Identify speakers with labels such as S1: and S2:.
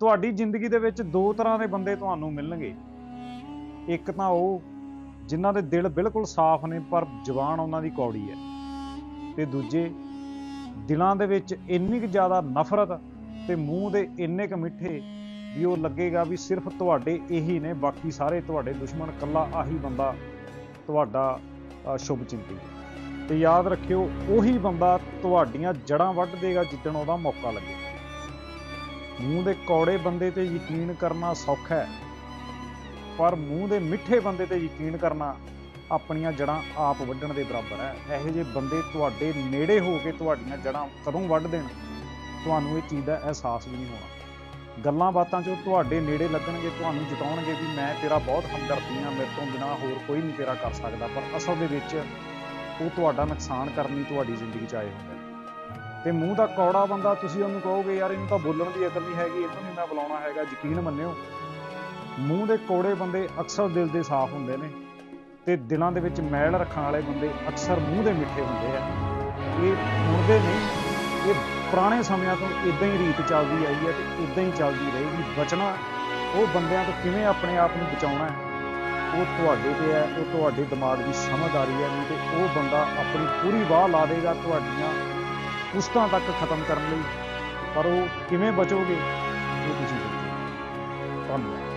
S1: ਤੁਹਾਡੀ ਜ਼ਿੰਦਗੀ ਦੇ ਵਿੱਚ ਦੋ ਤਰ੍ਹਾਂ ਦੇ ਬੰਦੇ ਤੁਹਾਨੂੰ ਮਿਲਣਗੇ। ਇੱਕ ਤਾਂ ਉਹ ਜਿਨ੍ਹਾਂ ਦੇ ਦਿਲ ਬਿਲਕੁਲ ਸਾਫ਼ ਨੇ, ਪਰ ਜ਼ੁਬਾਨ ਉਹਨਾਂ ਦੀ ਕੌੜੀ ਹੈ। ਤੇ ਦੂਜੇ ਦਿਲਾਂ ਦੇ ਵਿੱਚ ਇੰਨੀ ਕੁ ਜ਼ਿਆਦਾ ਨਫ਼ਰਤ ਤੇ ਮੂੰਹ ਦੇ ਇੰਨੇ ਕੁ ਮਿੱਠੇ ਵੀ ਉਹ ਲੱਗੇਗਾ ਵੀ ਸਿਰਫ ਤੁਹਾਡੇ ਇਹੀ ਨੇ, ਬਾਕੀ ਸਾਰੇ ਤੁਹਾਡੇ ਦੁਸ਼ਮਣ ਕੱਲਾ ਆਹੀ ਬੰਦਾ ਤੁਹਾਡਾ ਸ਼ੁਭ ਚਿੰਤੀ ਹੈ। ਤੇ ਯਾਦ ਰੱਖਿਓ, ਉਹੀ ਬੰਦਾ ਤੁਹਾਡੀਆਂ ਜੜਾਂ ਵੱਢ ਦੇਗਾ ਜਿੱਦਣ ਉਹਦਾ ਮੌਕਾ ਲੱਗੇ। ਮੂੰਹ ਦੇ ਕੌੜੇ ਬੰਦੇ ਤੇ ਯਕੀਨ ਕਰਨਾ ਸੌਖਾ ਹੈ। ਪਰ ਮੂੰਹ ਦੇ ਮਿੱਠੇ ਬੰਦੇ ਤੇ ਯਕੀਨ ਕਰਨਾ ਆਪਣੀਆਂ ਜੜਾਂ ਆਪ ਵੱਢਣ ਦੇ ਬਰਾਬਰ ਹੈ। ਇਹੋ ਜਿਹੇ ਬੰਦੇ ਤੁਹਾਡੇ ਨੇੜੇ ਹੋ ਕੇ ਤੁਹਾਡੀਆਂ ਜੜਾਂ ਕਦੋਂ ਵੱਢ ਦੇਣ? ਤੁਹਾਨੂੰ ਇਹ ਚੀਜ਼ ਦਾ ਅਹਿਸਾਸ ਵੀ ਨਹੀਂ ਹੋਣਾ। ਗੱਲਾਂ ਬਾਤਾਂ 'ਚ ਤੁਹਾਡੇ ਨੇੜੇ ਲੱਗਣਗੇ, ਤੁਹਾਨੂੰ ਜਤਾਉਣਗੇ ਵੀ ਮੈਂ ਤੇਰਾ ਬਹੁਤ ਹਮਦਰਦੀ ਹਾਂ, ਮੇਰੇ ਤੋਂ ਬਿਨਾ ਹੋਰ ਕੋਈ ਨਹੀਂ ਤੇਰਾ ਕਰ ਸਕਦਾ। ਪਰ ਅਸਲ ਦੇ ਵਿੱਚ ਉਹ ਤੁਹਾਡਾ ਨੁਕਸਾਨ ਕਰਨ ਲਈ ਤੁਹਾਡੀ ਜ਼ਿੰਦਗੀ 'ਚ ਆਏ ਹੁੰਦੇ ਤੇ ਮੂੰਹ ਦਾ ਕੌੜਾ ਬੰਦਾ ਤੁਸੀਂ ਉਹਨੂੰ ਕਹੋਗੇ, ਯਾਰ, ਇਹਨੂੰ ਤਾਂ ਬੋਲਣ ਦੀ ਅਕਲ ਨਹੀਂ ਹੈਗੀ, ਇਹਨੂੰ ਨਹੀਂ ਮੈਂ ਬੁਲਾਉਣਾ ਹੈਗਾ, ਯਕੀਨ ਮੰਨਿਓ? ਮੂੰਹ ਦੇ ਕੌੜੇ ਬੰਦੇ ਅਕਸਰ ਦਿਲ ਦੇ ਸਾਫ਼ ਹੁੰਦੇ ਨੇ ਤੇ ਦਿਲਾਂ ਦੇ ਵਿੱਚ ਮੈਲ ਰੱਖਣ ਵਾਲੇ ਬੰਦੇ ਅਕਸਰ ਮੂੰਹ ਦੇ ਮਿੱਠੇ ਹੁੰਦੇ ਆ। ਇਹ ਹੁਣ ਦੇ ਨਹੀਂ, ਇਹ ਪੁਰਾਣੇ ਸਮਿਆਂ ਤੋਂ ਇਦਾਂ ਹੀ ਰੀਤ ਚੱਲਦੀ ਆਈ ਹੈ ਤੇ ਇਦਾਂ ਹੀ ਚੱਲਦੀ ਰਹੇਗੀ। ਬਚਣਾ, ਉਹ ਬੰਦਿਆਂ ਤੋਂ ਕਿਵੇਂ ਆਪਣੇ ਆਪ ਨੂੰ ਬਚਾਉਣਾ ਹੈ, ਉਹ ਤੁਹਾਡੇ ਤੇ ਹੈ, ਉਹ ਤੁਹਾਡੇ ਦਿਮਾਗ ਦੀ ਸਮਝਦਾਰੀ ਹੈ, ਨਹੀਂ ਤੇ ਉਹ ਬੰਦਾ ਆਪਣੀ ਪੂਰੀ ਵਾਹ ਲਾ ਦੇਗਾ ਤੁਹਾਡੀਆਂ ਪੁਸ਼ਤਾਂ ਤੱਕ ਖਤਮ ਕਰਨ ਲਈ। ਪਰ ਉਹ ਕਿਵੇਂ ਬਚੋਗੇ ਇਹ ਤੁਸੀਂ ਦੇਖੋ ਧੰਨਵਾਦ।